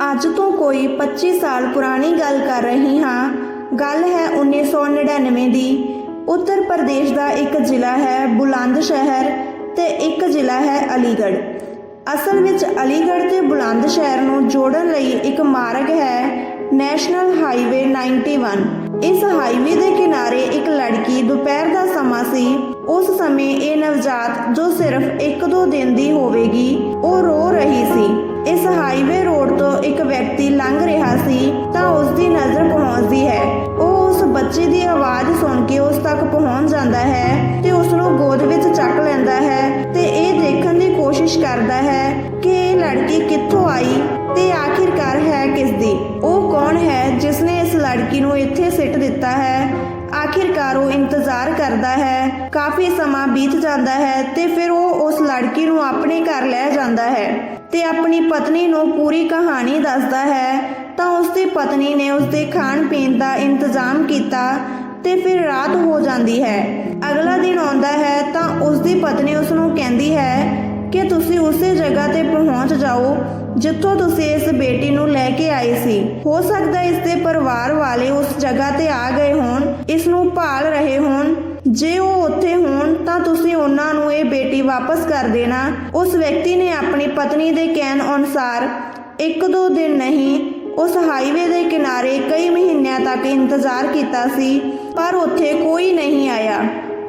ਅੱਜ ਤੋਂ ਕੋਈ 25 ਸਾਲ ਪੁਰਾਣੀ ਗੱਲ ਕਰ ਰਹੀ ਹਾਂ। ਗੱਲ ਹੈ 1999 ਦੀ। ਉੱਤਰ ਪ੍ਰਦੇਸ਼ ਦਾ ਇੱਕ ਜ਼ਿਲ੍ਹਾ ਹੈ ਬੁਲੰਦ ਸ਼ਹਿਰ ਤੇ ਇੱਕ ਜ਼ਿਲ੍ਹਾ ਹੈ ਅਲੀਗੜ੍ਹ। ਅਸਲ ਵਿੱਚ ਅਲੀਗੜ੍ਹ ਤੇ ਬੁਲੰਦ ਸ਼ਹਿਰ ਨੂੰ ਜੋੜਨ ਲਈ ਇੱਕ ਮਾਰਗ ਹੈ ਨੈਸ਼ਨਲ ਹਾਈਵੇ 91 ਇਸ ਹਾਈਵੇ ਦੇ ਕਿਨਾਰੇ ਇੱਕ ਲੜਕੀ ਦੁਪਹਿਰ ਦਾ ਸਮਾਂ ਸੀ। ਉਸ ਸਮੇਂ ਇਹ ਨਵਜਾਤ ਜੋ ਸਿਰਫ 1-2 ਦਿਨ ਦੀ ਹੋਵੇਗੀ, ਉਹ ਰੋ ਰਹੀ ਸੀ। ਇਸ ਹਾਈਵੇ ਰੋਡ ਤੋਂ ਇੱਕ ਵਿਅਕਤੀ ਲੰਘ ਰਿਹਾ ਸੀ, ਤਾਂ ਉਸ ਦੀ ਨਜ਼ਰ ਪਹੁੰਚਦੀ ਹੈ। ਉਹ ਉਸ ਬੱਚੇ ਦੀ ਆਵਾਜ਼ ਸੁਣ ਕੇ ਉਸ ਤੱਕ ਪਹੁੰਚ ਜਾਂਦਾ ਹੈ ਤੇ ਉਸ ਨੂੰ ਗੋਦ ਵਿੱਚ ਚੱਕ ਲੈਂਦਾ ਹੈ ਤੇ ਇਹ ਦੇਖਣ ਦੀ ਕੋਸ਼ਿਸ਼ ਕਰਦਾ ਹੈ ਕਿ ਇਹ ਲੜਕੀ ਕਿੱਥੋਂ ਆਈ ਤੇ ਆਖਿਰਕਾਰ ਹੈ ਕਿਸ ਦੀ ਉਹ ਕੌਣ ਹੈ ਜਿਸ ਨੇ ਇਸ ਲੜਕੀ ਨੂੰ ਇੱਥੇ ਸਿੱਟ ਦਿੱਤਾ ਹੈ? ਆਖਿਰਕਾਰ ਉਹ ਇੰਤਜ਼ਾਰ ਕਰਦਾ ਹੈ। ਕਾਫੀ ਸਮਾਂ ਬੀਤ ਜਾਂਦਾ ਹੈ ਤੇ ਫਿਰ ਉਹ ਉਸ ਲੜਕੀ ਨੂੰ ਆਪਣੇ ਘਰ ਲੈ ਜਾਂਦਾ ਹੈ। ਤੇ ਆਪਣੀ ਪਤਨੀ ਨੂੰ ਪੂਰੀ ਕਹਾਣੀ ਦੱਸਦਾ ਹੈ, ਤਾਂ ਉਸ ਦੀ ਪਤਨੀ ਨੇ ਉਸ ਦੇ ਖਾਣ ਪੀਣ ਦਾ ਇੰਤਜ਼ਾਮ ਕੀਤਾ ਤੇ ਫਿਰ ਰਾਤ ਹੋ ਜਾਂਦੀ ਹੈ। ਅਗਲਾ ਦਿਨ ਆਉਂਦਾ ਹੈ, ਤਾਂ ਉਸ ਦੀ ਪਤਨੀ ਉਸ ਨੂੰ ਕਹਿੰਦੀ ਹੈ ਕਿ ਤੁਸੀਂ ਉਸੇ ਜਗ੍ਹਾ ਤੇ ਪਹੁੰਚ ਜਾਓ ਜਿੱਥੋਂ ਤੁਸੀਂ ਇਸ ਬੇਟੀ ਨੂੰ ਲੈ ਕੇ ਆਏ ਸੀ। ਹੋ ਸਕਦਾ ਇਸ ਦੇ ਪਰਿਵਾਰ ਵਾਲੇ ਉਸ ਜਗ੍ਹਾ ਤੇ ਆ ਗਏ ਹੋਣ, ਇਸ ਨੂੰ ਭਾਲ ਰਹੇ ਹੋਣ ਜੇ ਉਹ ਉੱਥੇ ਹੋਣ ਤਾਂ ਤੁਸੀਂ ਉਹਨਾਂ ਨੂੰ ਇਹ ਬੇਟੀ ਵਾਪਸ ਕਰ ਦੇਣਾ। ਉਸ ਵਿਅਕਤੀ ਨੇ ਆਪਣੀ ਪਤਨੀ ਦੇ ਕਹਿਣ ਅਨੁਸਾਰ ਇੱਕ ਦੋ ਦਿਨ ਨਹੀਂ, ਉਸ ਹਾਈਵੇ ਦੇ ਕਿਨਾਰੇ ਕਈ ਮਹੀਨਿਆਂ ਤੱਕ ਇੰਤਜ਼ਾਰ ਕੀਤਾ ਸੀ, ਪਰ ਉੱਥੇ ਕੋਈ ਨਹੀਂ ਆਇਆ।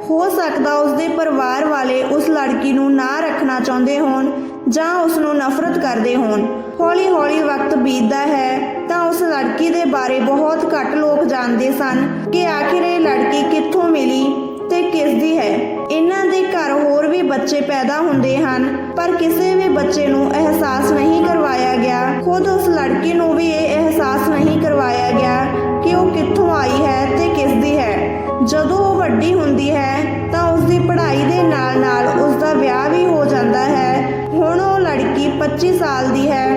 ਹੋ ਸਕਦਾ ਉਸ ਦੇ ਪਰਿਵਾਰ ਵਾਲੇ ਉਸ ਲੜਕੀ ਨੂੰ ਨਾ ਰੱਖਣਾ ਚਾਹੁੰਦੇ ਹੋਣ ਜਾਂ ਉਸ ਨੂੰ ਨਫ਼ਰਤ ਕਰਦੇ ਹੋਣ। ਹੌਲੀ-ਹੌਲੀ ਵਕਤ ਬੀਤਦਾ ਹੈ, ਤਾਂ ਉਸ ਲੜਕੀ ਦੇ ਬਾਰੇ ਬਹੁਤ ਘੱਟ ਲੋਕ ਜਾਣਦੇ ਸਨ ਕਿ ਆਖਿਰ ਇਹ ਲੜਕੀ ਕਿੱਥੋਂ ਮਿਲੀ ਤੇ ਕਿਸ ਦੀ ਹੈ। ਇਹਨਾਂ ਦੇ ਘਰ ਹੋਰ ਵੀ ਬੱਚੇ ਪੈਦਾ ਹੁੰਦੇ ਹਨ, ਪਰ ਕਿਸੇ ਵੀ ਬੱਚੇ ਨੂੰ ਅਹਿਸਾਸ ਨਹੀਂ ਕਰਵਾਇਆ ਗਿਆ। ਖੁਦ ਉਸ ਲੜਕੀ ਨੂੰ ਵੀ ਇਹ ਅਹਿਸਾਸ ਨਹੀਂ ਕਰਵਾਇਆ ਗਿਆ ਕਿ ਉਹ ਕਿੱਥੋਂ ਆਈ ਹੈ ਤੇ ਕਿਸ ਦੀ ਹੈ। ਜਦੋਂ ਉਹ ਵੱਡੀ ਹੁੰਦੀ ਹੈ, ਤਾਂ ਉਸ ਦੀ ਪੜ੍ਹਾਈ ਦੇ ਨਾਲ-ਨਾਲ ਉਸ ਦਾ ਵਿਆਹ ਵੀ ਹੋ ਜਾਂਦਾ ਹੈ। ਹੁਣ ਉਹ ਲੜਕੀ 25 ਸਾਲ ਦੀ ਹੈ।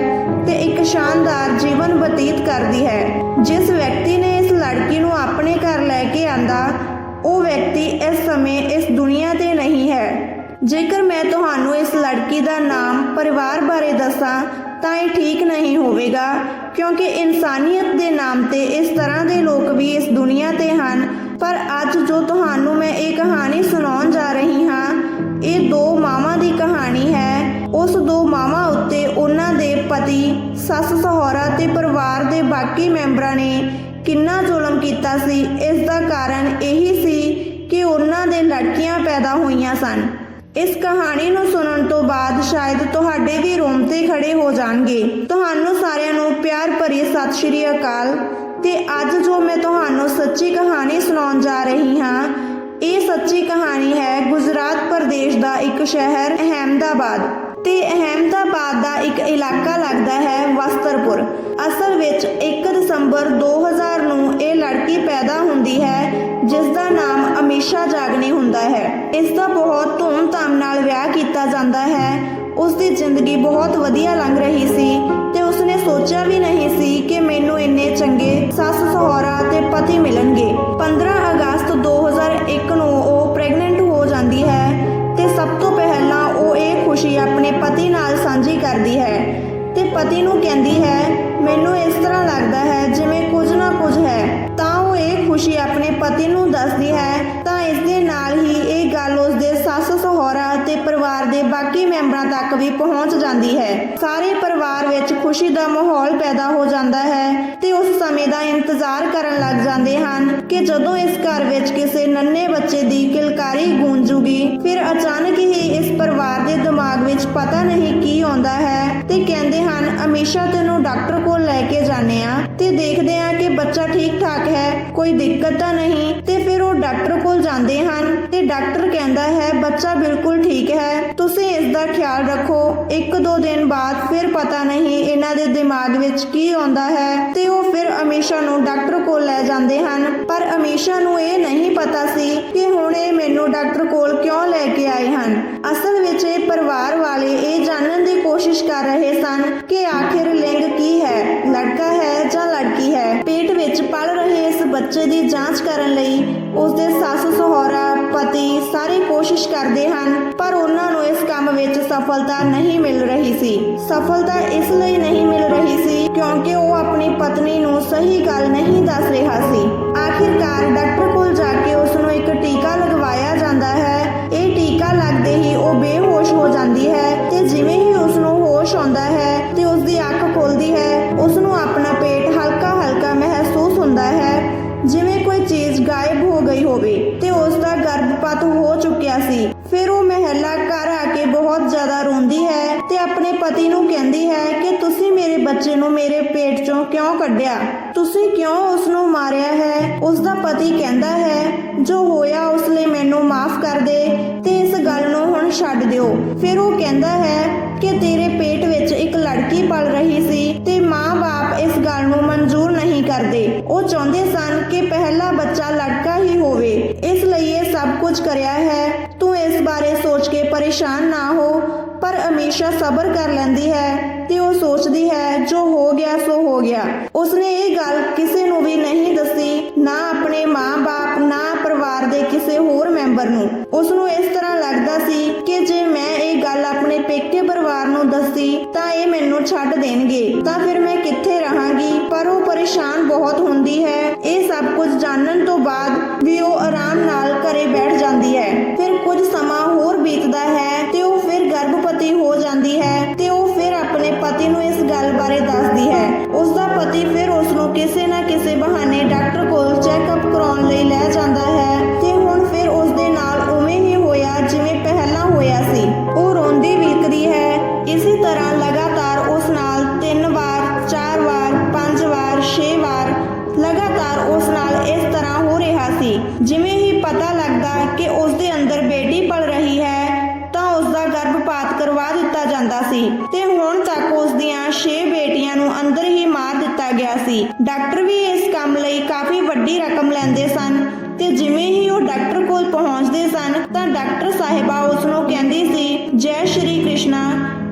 ਸ਼ਾਨਦਾਰ ਜੀਵਨ ਬਤੀਤ ਕਰਦੀ ਹੈ। ਜਿਸ ਵਿਅਕਤੀ ਨੇ ਇਸ ਲੜਕੀ ਨੂੰ ਆਪਣੇ ਘਰ ਲੈ ਕੇ ਆਂਦਾ, ਉਹ ਵਿਅਕਤੀ ਇਸ ਸਮੇਂ ਇਸ ਦੁਨੀਆ ਤੇ ਨਹੀਂ ਹੈ। ਜੇਕਰ ਮੈਂ ਤੁਹਾਨੂੰ ਇਸ ਲੜਕੀ ਦਾ ਨਾਮ ਪਰਿਵਾਰ ਬਾਰੇ ਦੱਸਾਂ, ਤਾਂ ਇਹ ਠੀਕ ਨਹੀਂ ਹੋਵੇਗਾ, ਕਿਉਂਕਿ ਇਨਸਾਨੀਅਤ ਦੇ ਨਾਮ ਤੇ ਇਸ ਤਰ੍ਹਾਂ ਦੇ ਲੋਕ ਵੀ ਇਸ ਦੁਨੀਆ ਤੇ ਹਨ। ਪਰ ਅੱਜ ਜੋ ਤੁਹਾਨੂੰ ਮੈਂ ਇਹ ਕਹਾਣੀ ਸੁਣਾਉਣ ਜਾ ਰਹੀ ਹਾਂ, ਇਹ ਦੋ ਮਾਵਾਂ ਦੀ ਕਹਾਣੀ ਹੈ। ਉਸ ਦੋ ਮਾਵਾਂ ਉੱਤੇ ਉਹਨਾਂ ਦੇ ਪਤੀ, ਸੱਸ ਸਹੁਰਾ ਤੇ ਪਰਿਵਾਰ ਦੇ ਬਾਕੀ ਮੈਂਬਰਾਂ ਨੇ ਕਿੰਨਾ ਜ਼ੁਲਮ ਕੀਤਾ ਸੀ, ਇਸ ਦਾ ਕਾਰਨ ਇਹੀ ਸੀ ਕਿ ਉਹਨਾਂ ਦੇ ਲੜਕੀਆਂ ਪੈਦਾ ਹੋਈਆਂ ਸਨ। ਇਸ ਕਹਾਣੀ ਨੂੰ ਸੁਣਨ ਤੋਂ ਬਾਅਦ ਸ਼ਾਇਦ ਤੁਹਾਡੇ ਵੀ ਰੋਂਗਟੇ ਖੜੇ ਹੋ ਜਾਣਗੇ। ਤੁਹਾਨੂੰ ਸਾਰਿਆਂ ਨੂੰ ਪਿਆਰ ਭਰੀ ਸਤਿ ਸ਼੍ਰੀ ਅਕਾਲ। ਤੇ ਅੱਜ ਜੋ ਮੈਂ ਤੁਹਾਨੂੰ ਸੱਚੀ ਕਹਾਣੀ ਸੁਣਾਉਣ ਜਾ ਰਹੀ ਹਾਂ, ਇਹ ਸੱਚੀ ਕਹਾਣੀ ਹੈ ਗੁਜਰਾਤ ਪ੍ਰਦੇਸ਼ ਦਾ ਇੱਕ ਸ਼ਹਿਰ, ਅਹਿਮਦਾਬਾਦ। ਤੇ ਅਹਿਮਦਾਬਾਦ ਦਾ ਇੱਕ ਇਲਾਕਾ ਲੱਗਦਾ ਹੈ ਵਸਤਰਪੁਰ। ਅਸਲ ਵਿੱਚ 1 ਦਸੰਬਰ 2000 ਨੂੰ ਇਹ ਲੜਕੀ ਪੈਦਾ ਹੁੰਦੀ ਹੈ, ਜਿਸ ਦਾ ਨਾਮ ਅਮੀਸ਼ਾ ਜਾਗਨੀ ਹੁੰਦਾ ਹੈ। ਇਸ ਦਾ ਬਹੁਤ ਧੂਮ-ਧਾਮ ਨਾਲ ਵਿਆਹ ਕੀਤਾ ਜਾਂਦਾ ਹੈ। ਉਸ ਦੀ ਜ਼ਿੰਦਗੀ ਬਹੁਤ ਵਧੀਆ ਲੰਘ ਰਹੀ ਸੀ ਤੇ ਉਸਨੇ ਸੋਚਿਆ ਵੀ ਨਹੀਂ ਸੀ ਕਿ ਮੈਨੂੰ ਇੰਨੇ ਚੰਗੇ ਸੱਸ ਸਹੁਰਾ ਤੇ ਪਤੀ ਨੂੰ ਕਹਿੰਦੀ ਹੈ, ਮੈਨੂੰ ਇਸ ਤਰ੍ਹਾਂ ਲੱਗਦਾ ਹੈ ਜਿਵੇਂ ਕੁਝ ਨਾ ਕੁਝ ਹੈ। ਤਾਂ ਉਹ ਇਹ ਖੁਸ਼ੀ ਆਪਣੇ ਪਤੀ ਨੂੰ ਦੱਸਦੀ ਹੈ, ਤਾਂ ਇਸ ਦੇ ਨਾਲ ਹੀ ਇਹ ਗੱਲ ਉਸ ਦੇ ਸੱਸ, ਸਹੁਰਾ ਤੇ ਪਰਿਵਾਰ ਦੇ ਬਾਕੀ ਮੈਂਬਰਾਂ ਤੱਕ ਵੀ ਪਹੁੰਚ ਜਾਂਦੀ ਹੈ। ਸਾਰੇ ਪਰਿਵਾਰ ਵਿੱਚ ਖੁਸ਼ੀ ਦਾ ਮਾਹੌਲ ਪੈਦਾ ਹੋ ਜਾਂਦਾ ਹੈ ਤੇ ਉਸ ਸਮੇਂ ਦਾ ਇੰਤਜ਼ਾਰ ਕਰਨ ਲੱਗ ਜਾਂਦੇ ਹਨ ਕਿ ਜਦੋਂ ਇਸ ਘਰ ਵਿੱਚ ਕਿਸੇ ਨੰਨੇ ਬੱਚੇ ਦੀ ਕਿਲਕਾਰੀ ਗੂੰਜੂਗੀ, ਫਿਰ ਅਚਾਨਕ ਹੀ ਇਸ ਪਰਿਵਾਰ ਦੇ ਦਿਮਾਗ ਵਿੱਚ ਪਤਾ ਨਹੀਂ ਕੀ ਆਉਂਦਾ ਹੈ ਹਨ ਤੈਨੂੰ ਡਾਕਟਰ ਕੋਲ ਲੈ ਕੇ ਜਾਂਦੇ ਆ ਤੇ ਦੇਖਦੇ ਆ ਕਿ ਬੱਚਾ ਠੀਕ ਠਾਕ ਹੈ, ਕੋਈ ਦਿੱਕਤ ਤਾਂ ਨਹੀਂ ਤੇ ਫਿਰ ਉਹ ਡਾਕਟਰ ਕੋਲ ਜਾਂਦੇ ਹਨ ਤੇ ਡਾਕਟਰ ਕਹਿੰਦਾ ਹੈ, ਬੱਚਾ ਬਿਲਕੁਲ ਠੀਕ ਹੈ, ਤੁਸੀਂ ਇਸ ਦਾ ਖਿਆਲ ਰੱਖੋ। ਇੱਕ ਦੋ ਦਿਨ ਬਾਅਦ ਫਿਰ ਪਤਾ ਨਹੀਂ ਇਹਨਾਂ ਦੇ ਦਿਮਾਗ ਵਿੱਚ ਕੀ ਆਉਂਦਾ ਹੈ ਤੇ ਉਹ ਫਿਰ ਅਮੀਸ਼ਾ ਨੂੰ ਡਾਕਟਰ ਕੋਲ ਲੈ ਜਾਂਦੇ ਹਨ। ਪਰ ਅਮੀਸ਼ਾ ਨੂੰ ਇਹ ਨਹੀਂ ਪਤਾ ਸੀ ਕਿ ਹੁਣ ਇਹ ਮੈਨੂੰ ਡਾਕਟਰ ਕੋਲ ਕਿਉਂ ਲੈ ਕੇ ਆਏ ਹਨ। ਅਸਲ ਵਿੱਚ ਇਹ ਪਰਿਵਾਰ ਵਾਲੇ ਇਹ ਜਾਣਨ ਦੀ ਕੋਸ਼ਿਸ਼ ਕਰ ਰਹੇ ਸਨ ਕਿ ਆਖਿਰ ਲਿੰਗ ਕੀ ਹੈ? ਲੜਕਾ ਹੈ ਜਾਂ ਲੜਕੀ ਹੈ? ਪੇਟ ਵਿੱਚ ਪਲ ਰਹੇ ਇਸ ਬੱਚੇ ਦੀ ਜਾਂਚ ਕਰਨ ਲਈ ਉਸ ਦੇ ਸੱਸ, ਸਹੁਰਾ, ਪਤੀ ਸਾਰੇ ਕੋਸ਼ਿਸ਼ ਕਰਦੇ ਹਨ, ਪਰ ਉਹਨਾਂ ਨੂੰ ਇਸ ਕੰਮ ਵਿੱਚ ਸਫਲਤਾ ਨਹੀਂ ਮਿਲ ਰਹੀ ਸੀ। ਸਫਲਤਾ ਇਸ ਲਈ ਨਹੀਂ ਮਿਲ ਰਹੀ ਸੀ ਕਿਉਂਕਿ ਉਹ ਆਪਣੀ ਪਤਨੀ ਨੂੰ ਸਹੀ ਗੱਲ ਨਹੀਂ ਦੱਸ ਰਿਹਾ ਸੀ। ਆਖਿਰਕਾਰ ਡਾਕਟਰ ਕੋਲ ਜਾ ਕੇ ਉਸ ਨੂੰ ਇੱਕ ਟੀਕਾ ਲਗਵਾਇਆ ਜਾਂਦਾ ਹੈ। ਇਹ ਟੀਕਾ ਲੱਗਦੇ ਹੀ ਉਹ ਬੇਹੋਸ਼ ਹੋਸ਼ ਆਉਂਦਾ ਹੈ ਤੇ ਉਸ ਦੀ ਅੱਖ ਖੁੱਲਦੀ ਹੈ ਉਸ ਨੂੰ ਆਪਣਾ ਪੇਟ ਹਲਕਾ ਹਲਕਾ ਮਹਿਸੂਸ ਹੁੰਦਾ ਹੈ। ਜਿਵੇਂ ਕੋਈ ਚੀਜ਼ ਗਾਇਬ ਹੋ ਗਈ ਹੋਵੇ ਤੇ ਉਸ ਦਾ ਗਰਭਪਾਤ ਹੋ ਚੁੱਕਿਆ ਸੀ। ਫਿਰ ਉਹ ਮਹਿਲਾ ਘਰ ਆ ਕੇ ਬਹੁਤ ਜ਼ਿਆਦਾ ਰੋਂਦੀ ਹੈ ਤੇ ਆਪਣੇ ਪਤੀ ਨੂੰ ਕਹਿੰਦੀ ਹੈ ਕਿ ਤੁਸੀਂ ਮੇਰੇ ਬੱਚੇ ਨੂੰ ਮੇਰੇ ਪੇਟ ਚੋਂ ਕਿਉਂ ਕੱਢਿਆ? ਤੁਸੀਂ ਕਿਉਂ ਉਸ ਨੂੰ ਮਾਰਿਆ ਹੈ? ਉਸ ਦਾ ਪਤੀ ਕਹਿੰਦਾ ਹੈ, ਜੋ ਹੋਇਆ ਉਸ ਲਈ ਮੈਨੂੰ ਮਾਫ ਕਰ ਦੇ ਤੇ ਗੱਲ ਨੂੰ ਹੁਣ ਛੱਡ ਦਿਓ। ਫਿਰ ਉਹ ਕਹਿੰਦਾ ਹੈ ਕਿ ਤੇਰੇ ਪੇਟ ਵਿੱਚ ਇੱਕ ਲੜਕੀ ਪਲ ਰਹੀ ਸੀ ਤੇ ਮਾਂ-ਬਾਪ ਇਸ ਗੱਲ ਨੂੰ ਮਨਜ਼ੂਰ ਨਹੀਂ ਕਰਦੇ। ਉਹ ਚਾਹੁੰਦੇ ਸਨ ਕਿ ਪਹਿਲਾ ਬੱਚਾ ਲੜਕਾ ਹੀ ਹੋਵੇ। ਇਸ ਲਈ ਇਹ ਸਭ ਕੁਝ ਕਰਿਆ ਹੈ। ਤੂੰ ਇਸ ਬਾਰੇ ਸੋਚ ਕੇ ਪਰੇਸ਼ਾਨ ਨਾ ਹੋ। ਪਰ ਹਮੇਸ਼ਾ ਸਬਰ ਕਰ ਲੈਂਦੀ ਹੈ ਤੇ ਉਹ ਸੋਚਦੀ ਹੈ, ਜੋ ਹੋ ਗਿਆ ਸੋ ਹੋ ਗਿਆ। ਉਸਨੇ ਇਹ ਗੱਲ ਕਿਸੇ ਨੂੰ ਵੀ ਨਹੀਂ ਦੱਸੀ, ਨਾ ਆਪਣੇ ਮਾਂ-ਬਾਪ, ਨਾ ਪਰਿਵਾਰ ਦੇ ਕਿਸੇ ਹੋਰ ਮੈਂਬਰ ਨੂੰ। ਉਸ ਨੂੰ ਇਸ ਤਰ੍ਹਾਂ ਲੱਗਦਾ ਸੀ ਕਿ ਜੇ ਮੈਂ ਇਹ ਗੱਲ ਆਪਣੇ ਪੇਕੇ ਪਰਿਵਾਰ ਨੂੰ ਦੱਸੀ, ਤਾਂ ਇਹ ਮੈਨੂੰ ਛੱਡ ਦੇਣਗੇ। ਤਾਂ ਫਿਰ ਮੈਂ ਕਿੱਥੇ ਰਹਾਂਗੀ? ਪਰ ਉਹ ਪਰੇਸ਼ਾਨ ਬਹੁਤ ਹੁੰਦੀ ਹੈ। ਇਹ ਸਭ ਕੁਝ ਜਾਣਨ ਤੋਂ ਬਾਅਦ ਵੀ ਉਹ ਆਰਾਮ ਨਾਲ ਘਰੇ ਬੈਠ ਜਾਂਦੀ ਹੈ। ਫਿਰ ਕੁਝ ਸਮਾਂ ਹੋਰ ਬੀਤਦਾ ਹੈ ਤੇ ਉਹ ਫਿਰ ਗਰਭਵਤੀ ਹੋ ਜਾਂਦੀ ਹੈ ਤੇ ਉਹ ਫਿਰ ਆਪਣੇ ਪਤੀ ਨੂੰ ਇਸ ਗੱਲ ਬਾਰੇ ਦੱਸਦੀ ਹੈ। ਉਸ ਦਾ ਪਤੀ ਫਿਰ ਉਸ ਨੂੰ ਕਿਸੇ ਨਾ ਕਿਸੇ ਬਹਾਨੇ ਡਾਕਟਰ ਕੋਲ ਚੈੱਕਅਪ ਕਰਾਉਣ ਲਈ ਲੈ ਜਾਂਦਾ ਹੈ ਤੇ ਹੁਣ ਫਿਰ ਉਸ ਦੇ ਨਾਲ ਉਵੇਂ ਹੀ ਹੋਇਆ ਜਿਵੇਂ ਪਹਿਲਾਂ ਹੋਇਆ ਸੀ। ਉਹ ਰੋਂਦੀ ਵਿਲਕਦੀ ਹੈ। ਇਸੇ ਤਰ੍ਹਾਂ ਸੀ ਤੇ ਹੁਣ ਤੱਕ ਉਸ ਦੀਆਂ 6 ਬੇਟੀਆਂ ਨੂੰ ਅੰਦਰ ਹੀ ਮਾਰ ਦਿੱਤਾ ਗਿਆ ਸੀ। ਡਾਕਟਰ ਵੀ ਇਸ ਕੰਮ ਲਈ ਕਾਫੀ ਵੱਡੀ ਰਕਮ ਲੈਂਦੇ ਸਨ ਤੇ ਜਿਵੇਂ ਹੀ ਉਹ ਡਾਕਟਰ ਕੋਲ ਪਹੁੰਚਦੇ ਸਨ ਤਾਂ ਡਾਕਟਰ ਸਾਹਿਬਾ ਉਸ ਨੂੰ ਕਹਿੰਦੀ ਸੀ, ਜੈ ਸ਼੍ਰੀ ਕ੍ਰਿਸ਼ਨਾ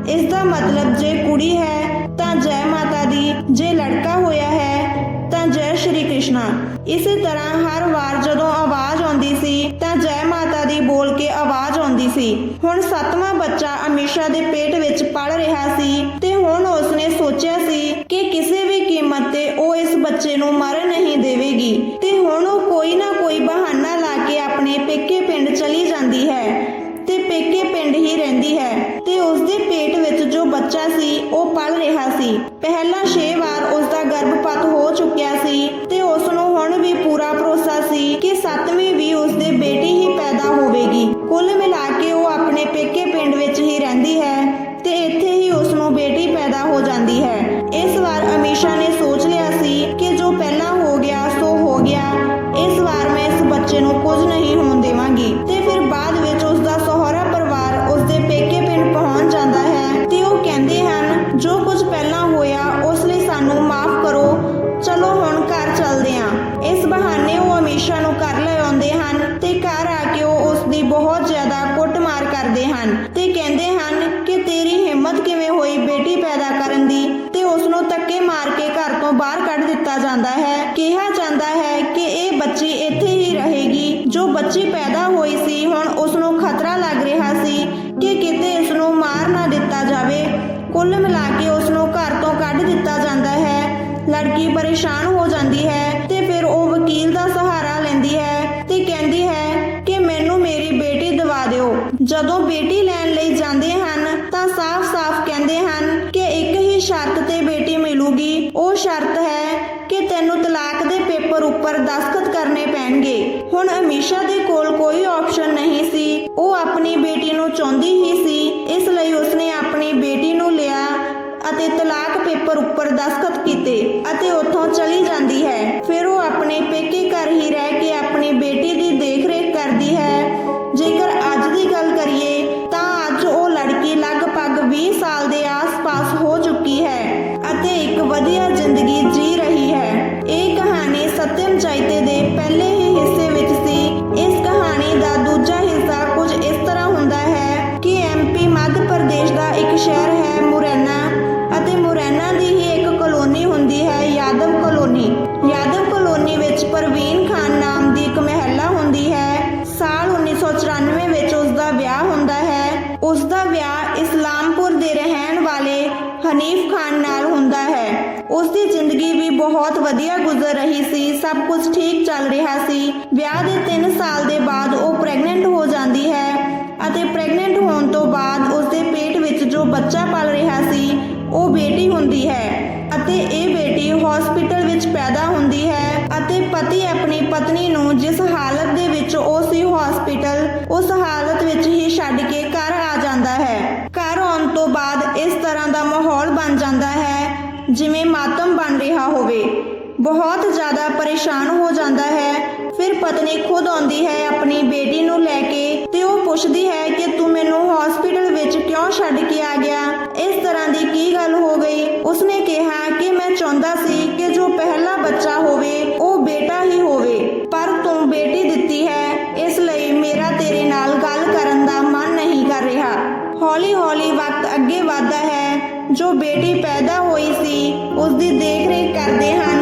ਇਸ ਦਾ ਮਤਲਬ ਜੇ ਕੁੜੀ ਹੈ ਤਾਂ ਜੈ ਮਾਤਾ ਦੀ, ਜੇ ਲੜਕਾ ਹੋਇਆ ਹੈ ਤਾਂ ਜੈ ਸ਼੍ਰੀ ਕ੍ਰਿਸ਼ਨਾ। ਇਸੇ ਤਰ੍ਹਾਂ ਹਰ ਵਾਰ ਜਦੋਂ ਸੀ। ਹੁਣ ਸੱਤਵਾਂ ਬੱਚਾ ਅਮੀਸ਼ਾ ਦੇ ਪੇਟ ਵਿੱਚ ਪੜ ਰਿਹਾ ਸੀ ਤੇ ਹੁਣ ਉਸਨੇ ਸੋਚਿਆ ਸੀ ਕਿ ਕਿਸੇ ਵੀ ਕੀਮਤ ਤੇ ਉਹ ਇਸ ਬੱਚੇ ਨੂੰ ਮਰਨ ਨਹੀਂ ਦੇਵੇਗੀ ਤੇ ਹੁਣ ਉਹ ਕੋਈ ਨਾ ਕੋਈ ਬਹਾਨਾ ਲਾ ਕੇ ਆਪਣੇ ਪੇਕੇ ਪਿੰਡ ਚਲੀ ਜਾਂਦੀ ਹੈ ਤੇ ਪੇਕੇ ਪਿੰਡ ਹੀ ਰਹਿੰਦੀ ਹੈ ਤੇ ਉਸ ਦੇ ਪੇਟ ਵਿੱਚ ਜੋ ਬੱਚਾ ਸੀ ਉਹ ਪਲ ਰਿਹਾ ਸੀ। ਪਹਿਲਾਂ 6 ਦਿੱਤਾ ਜਾਂਦਾ ਹੈ, ਕਿਹਾ ਜਾਂਦਾ ਹੈ ਕਿ ਇਹ ਬੱਚੀ ਇੱਥੇ ਹੀ ਰਹੇਗੀ। ਜੋ ਬੱਚੀ ਪੈਦਾ ਹੋਈ ਸੀ, ਹੁਣ ਉਸ ਨੂੰ ਖਤਰਾ ਲੱਗ ਰਿਹਾ ਸੀ ਕਿ ਕਿਤੇ ਇਸ ਨੂੰ ਮਾਰ ਨਾ ਦਿੱਤਾ ਜਾਵੇ। ਕੁੱਲ ਮਿਲਾ ਕੇ ਉਸ ਨੂੰ ਘਰ ਤੋਂ ਕੱਢ ਦਿੱਤਾ ਜਾਂਦਾ ਹੈ। ਲੜਕੀ ਪਰੇਸ਼ਾਨ ਹੋ ਜਾਂਦੀ ਹੈ ਤੇ ਫਿਰ ਉਹ ਵਕੀਲ ਦਾ ਸਹਾਰਾ ਲੈਂਦੀ ਹੈ ਤੇ ਕਹਿੰਦੀ ਹੈ ਕਿ ਮੈਨੂੰ ਮੇਰੀ ਬੇਟੀ ਦਿਵਾ ਦਿਓ। ਜਦੋਂ ਬੇਟੀ ਲੈਣ ਲਈ ਜਾਂਦੇ ਹਨ, ਤਾਂ ਸਾਫ਼-ਸਾਫ਼ ਕਹਿੰਦੇ ਹਨ ਕਿ ਇੱਕ ਹੀ ਸ਼ਰਤ ਤੇ ਬੇਟੀ ਮਿਲੂਗੀ। ਉਹ ਸ਼ਰਤ ਹੈ ਤਲਾਕ ਦੇ ਪੇਪਰ ਉੱਪਰ ਦਸਖਤ ਕਰਨੇ ਪੈਣਗੇ। ਹੁਣ ਅਮੀਸ਼ਾ ਦੇ ਕੋਲ ਕੋਈ ਆਪਸ਼ਨ ਨਹੀਂ ਸੀ। ਉਹ ਆਪਣੀ ਬੇਟੀ ਨੂੰ ਚਾਹੁੰਦੀ ਹੀ ਸੀ। ਇਸ ਲਈ ਉਸਨੇ ਆਪਣੀ ਬੇਟੀ ਨੂੰ ਲਿਆ ਅਤੇ ਤਲਾਕ ਪੇਪਰ ਉੱਪਰ ਦਸਖਤ ਕੀਤੇ ਅਤੇ ਉੱਥੋਂ ਚਲੀ ਜਾਂਦੀ ਹੈ। ਫਿਰ ਉਹ ਆਪਣੇ ਪੇਕੇ ਘਰ ਹੀ ਰਹਿ ਕੇ ਆਪਣੀ ਬੇਟੀ ਦੀ ਦੇਖਰੇਖ ਕਰਦੀ ਹੈ। ਜੇਕਰ ਅੱਜ ਦੀ ਗੱਲ ਕਰੀਏ ਤਾਂ ਅੱਜ ਉਹ ਲੜਕੀ ਲਗਭਗ 20 ਸਾਲ ਕੁਝ ਠੀਕ ਚੱਲ ਰਿਹਾ ਸੀ। ਵਿਆਹ ਦੇ 3 ਸਾਲ ਦੇ ਬਾਅਦ ਉਹ ਪ੍ਰੈਗਨੈਂਟ ਹੋ ਜਾਂਦੀ ਹੈ ਅਤੇ ਪ੍ਰੈਗਨੈਂਟ ਹੋਣ ਤੋਂ ਬਾਅਦ ਉਸ ਦੇ ਪੇਟ ਵਿੱਚ ਜੋ ਬੱਚਾ ਪਲ ਰਿਹਾ ਸੀ, ਉਹ ਬੇਟੀ ਹੁੰਦੀ ਹੈ ਅਤੇ ਇਹ ਬੇਟੀ ਹਸਪੀਟਲ ਵਿੱਚ ਪੈਦਾ ਹੁੰਦੀ ਹੈ ਅਤੇ ਪਤੀ ਆਪਣੀ ਪਤਨੀ ਨੂੰ ਜਿਸ ਹਾਲਤ ਦੇ ਵਿੱਚ ਉਹ ਸੀ ਹਸਪੀਟਲ ਉਸ ਹਾਲਤ ਵਿੱਚ ਹੀ ਛੱਡ ਕੇ ਘਰ ਆ ਜਾਂਦਾ ਹੈ। ਘਰ ਆਉਣ ਤੋਂ ਬਾਅਦ ਇਸ ਤਰ੍ਹਾਂ ਦਾ ਮਾਹੌਲ ਬਣ ਜਾਂਦਾ ਹੈ, ਜਿਵੇਂ ਮਾਤਮ ਬਣ ਰਿਹਾ ਹੋਵੇ। ਬਹੁਤ ਜ਼ਿਆਦਾ ਪਰੇਸ਼ਾਨ ਹੋ ਜਾਂਦਾ ਹੈ। ਫਿਰ ਪਤਨੀ ਖੁਦ ਆਉਂਦੀ ਹੈ ਆਪਣੀ ਬੇਟੀ ਨੂੰ ਲੈ ਕੇ ਤੇ ਉਹ ਪੁੱਛਦੀ ਹੈ ਕਿ ਤੂੰ ਮੈਨੂੰ ਹਸਪੀਟਲ ਵਿੱਚ ਕਿਉਂ ਛੱਡ ਕੇ ਆ ਗਿਆ? ਇਸ ਤਰ੍ਹਾਂ ਦੀ ਕੀ ਗੱਲ ਹੋ ਗਈ? ਉਸਨੇ ਕਿਹਾ ਕਿ ਮੈਂ ਚਾਹੁੰਦਾ ਸੀ ਕਿ ਜੋ ਪਹਿਲਾ ਬੱਚਾ ਹੋਵੇ, ਉਹ ਬੇਟਾ ਹੀ ਹੋਵੇ। ਪਰ ਤੂੰ ਬੇਟੀ ਦਿੱਤੀ ਹੈ, ਇਸ ਲਈ ਮੇਰਾ ਤੇਰੇ ਨਾਲ ਗੱਲ ਕਰਨ ਦਾ ਮਨ ਨਹੀਂ ਕਰ ਰਿਹਾ। ਹੌਲੀ ਹੌਲੀ ਵਕਤ ਅੱਗੇ ਵਧਦਾ ਹੈ। ਜੋ ਬੇਟੀ ਪੈਦਾ ਹੋਈ ਸੀ ਉਸ ਦੀ ਦੇਖਰੇਖ ਕਰਦੇ ਹਨ।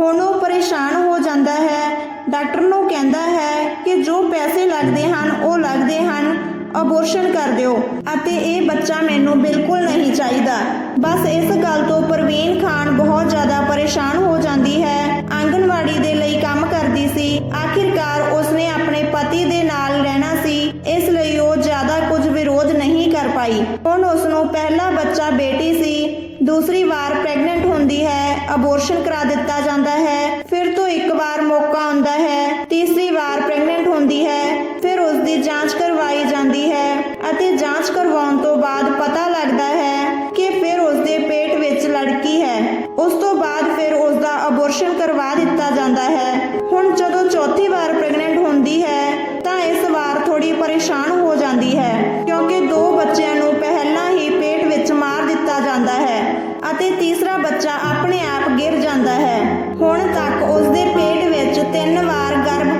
ਹੁਣ ਉਹ ਪਰੇਸ਼ਾਨ ਹੋ ਜਾਂਦਾ ਹੈ। ਡਾਕਟਰ ਨੂੰ ਕਹਿੰਦਾ ਹੈ ਕਿ ਜੋ ਪੈਸੇ ਲੱਗਦੇ ਹਨ, ਉਹ ਲੱਗਦੇ ਹਨ। ਅਬੋਰਸ਼ਨ ਕਰ ਦਿਓ ਅਤੇ ਇਹ ਬੱਚਾ ਮੈਨੂੰ ਬਿਲਕੁਲ ਨਹੀਂ ਚਾਹੀਦਾ। ਬਸ ਇਸ ਗੱਲ ਤੋਂ ਪ੍ਰਵੀਨ ਖਾਨ ਬਹੁਤ ਜ਼ਿਆਦਾ ਪਰੇਸ਼ਾਨ ਹੋ ਜਾਂਦੀ ਹੈ। ਆਂਗਨਵਾੜੀ ਦੇ ਲਈ ਕੰਮ ਕਰਦੀ ਸੀ। ਆਖਿਰਕਾਰ ਉਸਨੇ ਆਪਣੇ ਪਤੀ ਦੇ ਨਾਲ ਰਹਿਣਾ ਸੀ। ਇਸ ਲਈ ਉਹ ਜ਼ਿਆਦਾ ਕੁਝ ਵਿਰੋਧ ਨਹੀਂ ਕਰ ਪਾਈ। ਹੁਣ ਉਸ ਨੂੰ ਪਹਿਲਾ ਬੱਚਾ ਬੇਟੀ ਸੀ, ਦੂਸਰੀ ਵਾਰ ਪ੍ਰੈਗਨੈਂਟ ਹੁੰਦੀ ਹੈ, ਅਬੋਰਸ਼ਨ ਕਰਾ ਦਿੱਤਾ ਜਾਂਦਾ ਹੈ, ਫਿਰ ਤੋਂ ਇੱਕ ਵਾਰ ਮੌਕਾ ਆਉਂਦਾ ਹੈ, ਤੀਸਰੀ ਵਾਰ ਪ੍ਰੈਗਨੈਂਟ ਹੁੰਦੀ ਹੈ, ਫਿਰ ਉਸ ਦੀ ਜਾਂਚ ਕਰਵਾਈ ਜਾਂਦੀ ਹੈ ਅਤੇ ਜਾਂਚ ਕਰਵਾਉਣ ਤੋਂ ਬਾਅਦ ਪਤਾ ਲੱਗਦਾ ਹੈ ਕਿ ਫਿਰ ਉਸ ਦੇ ਪੇਟ ਵਿੱਚ ਲੜਕੀ ਹੈ। ਉਸ ਤੋਂ ਬਾਅਦ ਫਿਰ ਉਸ ਦਾ ਅਬੋਰਸ਼ਨ ਕਰਵਾ ਦਿੱਤਾ ਜਾਂਦਾ ਹੈ। ਹੁਣ ਜਦੋਂ ਚੌਥੀ ਵਾਰ ਪ੍ਰੈਗਨੈਂਟ ਹੁੰਦੀ ਹੈ, ਤਾਂ ਇਸ ਵਾਰ ਥੋੜੀ ਪਰੇਸ਼ਾਨ ਹੋ ਜਾਂਦੀ ਹੈ, ਕਿਉਂਕਿ ਦੋ ਬੱਚਿਆਂ ਨੂੰ ਪਹਿਲਾਂ ਹੀ ਪੇਟ ਵਿੱਚ ਮਾਰ ਦਿੱਤਾ ਜਾਂਦਾ ਹੈ ਅਤੇ ਤੀਸਰਾ ਬੱਚਾ ਆਪਣੇ ਆਪ ਗਿਰ ਜਾਂਦਾ ਹੈ। ਹੁਣ ਤੱਕ ਉਸ ਦੇ ਪੇਟ ਵਿੱਚ ਤਿੰਨ ਵਾਰ ਗਰਭ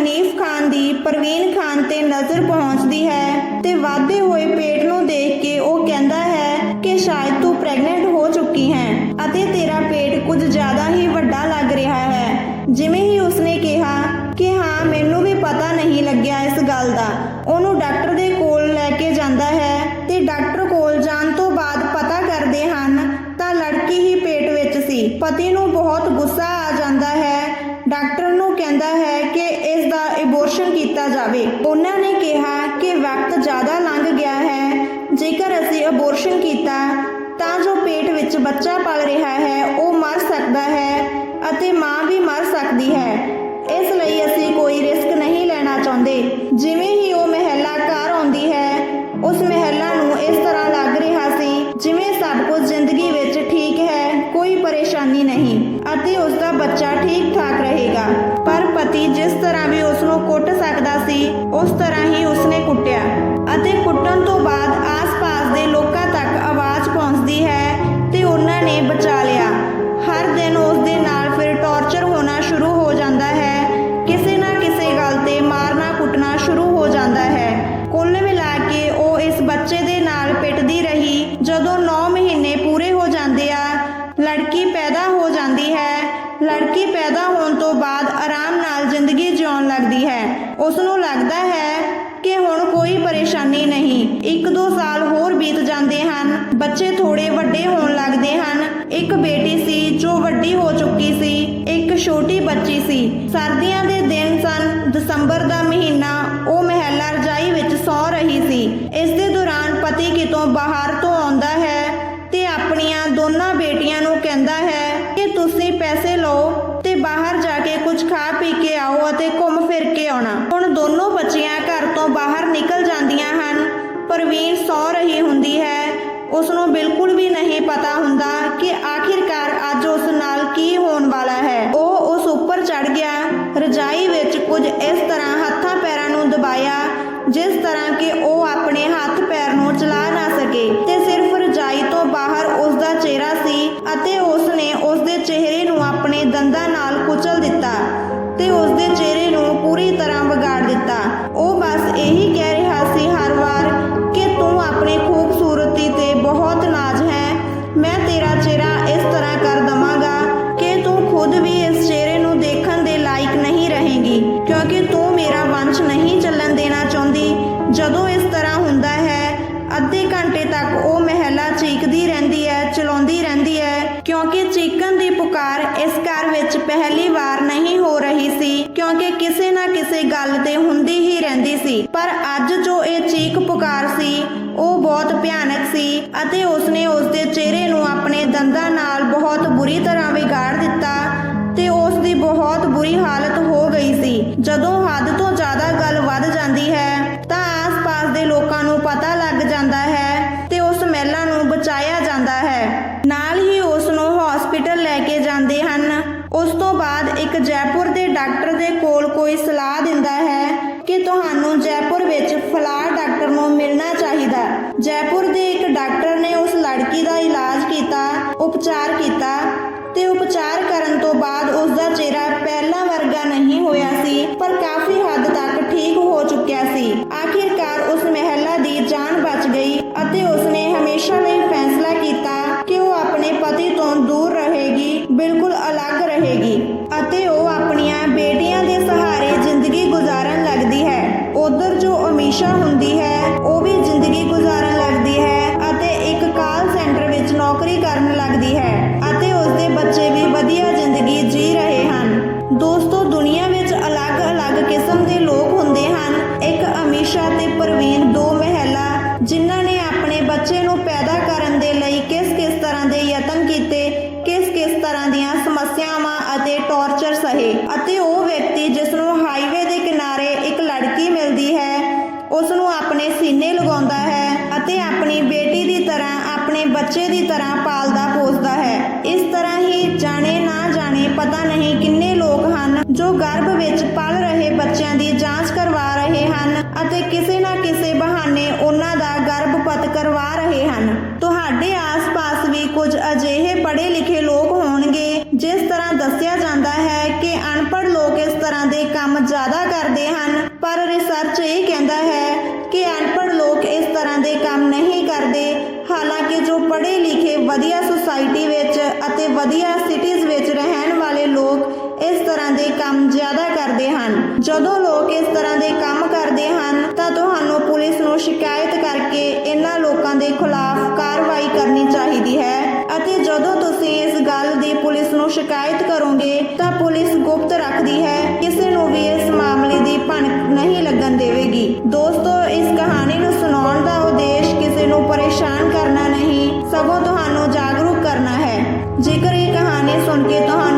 ਹਨੀਫ ਖਾਨ ਦੀ ਪ੍ਰਵੀਨ ਖਾਨ ਤੇ ਨਜ਼ਰ ਪਹੁੰਚਦੀ ਹੈ ਤੇ ਵਧਦੇ ਹੋਏ ਪੇਟ ਨੂੰ ਦੇਖ ਕੇ ਉਹ ਕਹਿੰਦਾ ਹੈ ਕਿ ਸ਼ਾਇਦ ਤੂੰ ਪ੍ਰੈਗਨੈਂਟ ਹੋ ਚੁੱਕੀ ਹੈ ਅਤੇ ਤੇਰਾ ਪੇਟ ਕੁਝ ਜ਼ਿਆਦਾ ਹੀ ਵੱਡਾ ਲੱਗ ਰਿਹਾ ਹੈ। ਜਿਵੇਂ ਹੀ ਉਸਨੇ ਕਿਹਾ ਕਿ ਹਾਂ, ਮੈਨੂੰ ਵੀ ਪਤਾ ਨਹੀਂ ਲੱਗਿਆ ਇਸ ਗੱਲ ਦਾ। ਉਹਨੂੰ ਡਾਕਟਰ ਦੇ ਕੋਲ ਲੈ ਕੇ ਜਾਂਦਾ ਹੈ ਤੇ ਡਾਕਟਰ ਕੋਲ ਜਾਣ ਤੋਂ ਬਾਅਦ ਪਤਾ ਕਰਦੇ ਹਨ ਤਾਂ ਲੜਕੀ ਹੀ ਪੇਟ ਵਿੱਚ ਸੀ। ਪਤੀ ਨੂੰ ਜੇਕਰ ਕੀਤਾ, ਤਾਂ ਜੋ ਪੇਟ ਵਿੱਚ ਬੱਚਾ ਪਲ ਰਿਹਾ ਹੈ, ਉਹ ਮਰ ਸਕਦਾ ਹੈ ਅਤੇ ਮਾਂ ਵੀ ਮਰ ਸਕਦੀ ਹੈ। ਇਸ ਲਈ ਅਸੀਂ ਕੋਈ ਰਿਸਕ ਨਹੀਂ ਲੈਣਾ ਚਾਹੁੰਦੇ। ਜਿਵੇਂ ਹੀ ਉਹ ਮਹਿਲਾ ਘਰ ਆਉਂਦੀ ਹੈ, ਉਸ ਮਹਿਲਾ ਨੂੰ ਇਸ ਤਰ੍ਹਾਂ ਲੱਗ ਰਿਹਾ ਸੀ ਜਿਵੇਂ ਸਭ ਕੁਝ ਜ਼ਿੰਦਗੀ ਵਿੱਚ ਠੀਕ ਹੈ, ਕੋਈ ਪਰੇਸ਼ਾਨੀ ਨਹੀਂ ਅਤੇ ਉਸ ਦਾ ਬੱਚਾ ਠੀਕ ਠਾਕ ਰਹੇਗਾ। ਪਰ ਪਤੀ ਜਿਸ ਤਰ੍ਹਾਂ ਵੀ ਉਸ ਨੂੰ ਕੁੱਟ ਸਕਦਾ ਸੀ, ਉਸ ਤਰ੍ਹਾਂ ਆਪਣੇ ਦੰਦਾਂ ਨਾਲ ਕੁਚਲ ਦਿੱਤਾ ਤੇ ਉਸ ਦੇ ਚਿਹਰੇ ਨੂੰ ਪੂਰੀ ਤਰ੍ਹਾਂ ਵਗਾ ਨਾ ਕਿਸੇ ਗੱਲ ਤੇ ਹੁੰਦੀ ਹੀ ਰਹਿੰਦੀ ਸੀ। ਪਰ ਅੱਜ ਜੋ ਇਹ ਚੀਕ ਪੁਕਾਰ ਸੀ, ਉਹ ਬਹੁਤ ਭਿਆਨਕ ਸੀ ਅਤੇ ਉਸਨੇ ਉਸਦੇ ਚਿਹਰੇ ਨੂੰ ਆਪਣੇ ਦੰਦਾਂ ਨਾਲ ਬਹੁਤ ਬੁਰੀ ਤਰ੍ਹਾਂ ਵਿਗਾੜ ਦਿੱਤਾ। ਮਿਲਣਾ ਚਾਹੀਦਾ। ਜੈਪੁਰ ਦੇ ਇੱਕ ਡਾਕਟਰ ਨੇ ਉਸ ਲੜਕੀ ਦਾ ਇਲਾਜ ਕੀਤਾ, ਉਪਚਾਰ ਕੀਤਾ ਤੇ ਉਪਚਾਰ ਕਰਨ ਤੋਂ ਬਾਅਦ ਉਸ ਦਾ ਚਿਹਰਾ ਪਹਿਲਾਂ ਵਰਗਾ ਨਹੀਂ ਹੋਇਆ ਸੀ, ਪਰ ਕਾਫੀ ਹੱਦ ਤੱਕ ਠੀਕ ਹੋ ਚੁੱਕਿਆ ਸੀ। ਆਖਿਰ ਦੀ ਜਾਂਚ ਕਰਵਾ ਰਹੇ ਹਨ ਅਤੇ ਕਿਸੇ ਨਾ ਕਿਸੇ ਬਹਾਨੇ ਉਹਨਾਂ ਦਾ ਗਰਭਪਤ ਕਰਵਾ ਰਹੇ ਹਨ। ਤੁਹਾਡੇ ਆਸ-ਪਾਸ ਵੀ ਕੁਝ ਅਜਿਹੇ ਪੜ੍ਹੇ ਲਿਖੇ ਲੋਕ ਹੋਣਗੇ, ਜਿਸ ਤਰ੍ਹਾਂ ਦੱਸਿਆ ਜਾਂਦਾ ਹੈ ਕਿ ਅਨਪੜ੍ਹ ਲੋਕ ਇਸ ਤਰ੍ਹਾਂ ਦੇ ਕੰਮ ਜ਼ਿਆਦਾ ਕਰਦੇ ਹਨ। ਪਰ ਰਿਸਰਚ ਇਹ ਕਹਿੰਦਾ ਹੈ ਕਿ ਅਨਪੜ੍ਹ ਲੋਕ ਇਸ ਤਰ੍ਹਾਂ ਦੇ ਕੰਮ ਨਹੀਂ ਕਰਦੇ। ਹਾਲਾਂਕਿ ਜੋ ਪੜ੍ਹੇ ਲਿਖੇ ਵਧੀਆ ਸੁਸਾਇਟੀ ਵਿੱਚ ਅਤੇ ਵਧੀਆ ਸਿਟੀਜ਼ ਵਿੱਚ ਰਹਿਣ ਵਾਲੇ ਲੋਕ ਇਸ ਤਰ੍ਹਾਂ ਦੇ ਕੰਮ ਜ਼ਿਆਦਾ ਕਰਦੇ ਹਨ। ਜਦੋਂ ਲੋਕ ਇਸ ਤਰ੍ਹਾਂ ਦੇ ਕੰਮ ਕਰਦੇ ਹਨ, ਤਾਂ ਤੁਹਾਨੂੰ ਪੁਲਿਸ ਨੂੰ ਸ਼ਿਕਾਇਤ ਕਰਕੇ ਇਹਨਾਂ ਲੋਕਾਂ ਦੇ ਖਿਲਾਫ ਕਾਰਵਾਈ ਕਰਨੀ ਚਾਹੀਦੀ ਹੈ ਅਤੇ ਜਦੋਂ ਤੁਸੀਂ ਇਸ ਗੱਲ ਦੀ ਪੁਲਿਸ ਨੂੰ ਸ਼ਿਕਾਇਤ ਕਰੋਗੇ, ਤਾਂ ਪੁਲਿਸ ਗੁਪਤ ਰੱਖਦੀ ਹੈ, ਕਿਸੇ ਨੂੰ ਵੀ ਇਸ ਮਾਮਲੇ ਦੀ ਭਣਕ ਨਹੀਂ ਲੱਗਣ ਦੇਵੇਗੀ। ਦੋਸਤੋ, ਇਸ ਕਹਾਣੀ ਨੂੰ ਸੁਣਾਉਣ ਦਾ ਉਦੇਸ਼ ਕਿਸੇ ਨੂੰ ਪਰੇਸ਼ਾਨ ਕਰਨਾ ਨਹੀਂ, ਸਗੋਂ ਤੁਹਾਨੂੰ ਜਾਗਰੂਕ ਕਰਨਾ ਹੈ। ਜੇਕਰ ਇਹ ਕਹਾਣੀ ਸੁਣ ਕੇ ਤੁਹਾਨੂੰ